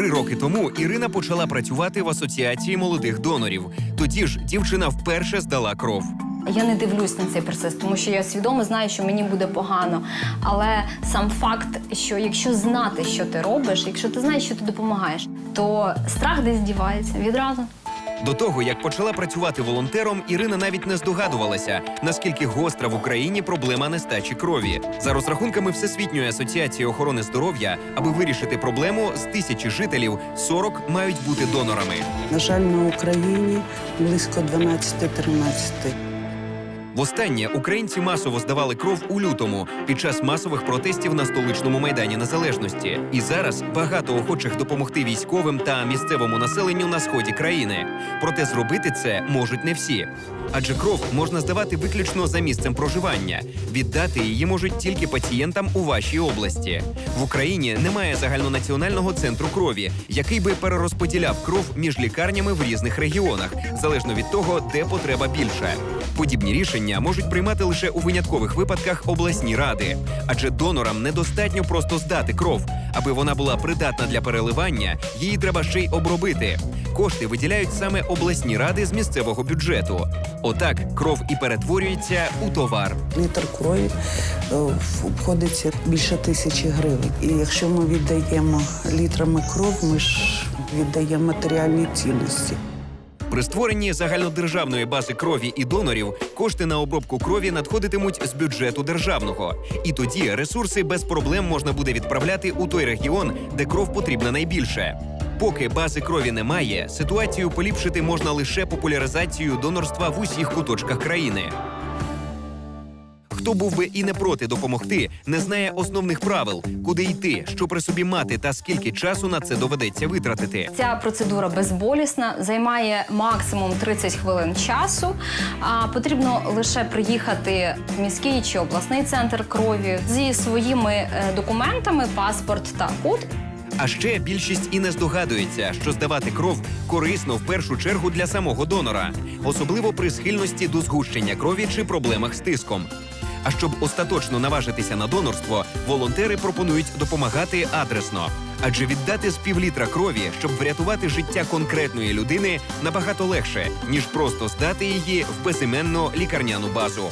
Три роки тому Ірина почала працювати в асоціації молодих донорів. Тоді ж дівчина вперше здала кров. Я не дивлюсь на цей процес, тому що я свідомо знаю, що мені буде погано. Але сам факт, що якщо знати, що ти робиш, якщо ти знаєш, що ти допомагаєш, то страх десь дівається відразу. До того, як почала працювати волонтером, Ірина навіть не здогадувалася, наскільки гостра в Україні проблема нестачі крові. За розрахунками Всесвітньої асоціації охорони здоров'я, аби вирішити проблему, з тисячі жителів 40 мають бути донорами. На жаль, на Україні близько 12-13. Востаннє українці масово здавали кров у лютому під час масових протестів на столичному майдані Незалежності. І зараз багато охочих допомогти військовим та місцевому населенню на сході країни. Проте зробити це можуть не всі. Адже кров можна здавати виключно за місцем проживання. Віддати її можуть тільки пацієнтам у вашій області. В Україні немає загальнонаціонального центру крові, який би перерозподіляв кров між лікарнями в різних регіонах, залежно від того, де потреба більша. Подібні рішення можуть приймати лише у виняткових випадках обласні ради, адже донорам недостатньо просто здати кров. Аби вона була придатна для переливання, її треба ще й обробити. Кошти виділяють саме обласні ради з місцевого бюджету. Отак кров і перетворюється у товар. Літр крові е, обходиться більше тисячі гривень. І якщо ми віддаємо літрами кров, ми ж віддаємо матеріальні цінності. При створенні загальнодержавної бази крові і донорів кошти на обробку крові надходитимуть з бюджету державного. І тоді ресурси без проблем можна буде відправляти у той регіон, де кров потрібна найбільше. Поки бази крові немає, ситуацію поліпшити можна лише популяризацією донорства в усіх куточках країни. Хто був би і не проти допомогти, не знає основних правил, куди йти, що при собі мати та скільки часу на це доведеться витратити. Ця процедура безболісна, займає максимум 30 хвилин часу. А потрібно лише приїхати в міський чи обласний центр крові зі своїми е, документами, паспорт та код. А ще більшість і не здогадується, що здавати кров корисно в першу чергу для самого донора, особливо при схильності до згущення крові чи проблемах з тиском. А щоб остаточно наважитися на донорство, волонтери пропонують допомагати адресно. Адже віддати з півлітра крові, щоб врятувати життя конкретної людини, набагато легше, ніж просто здати її в безіменну лікарняну базу.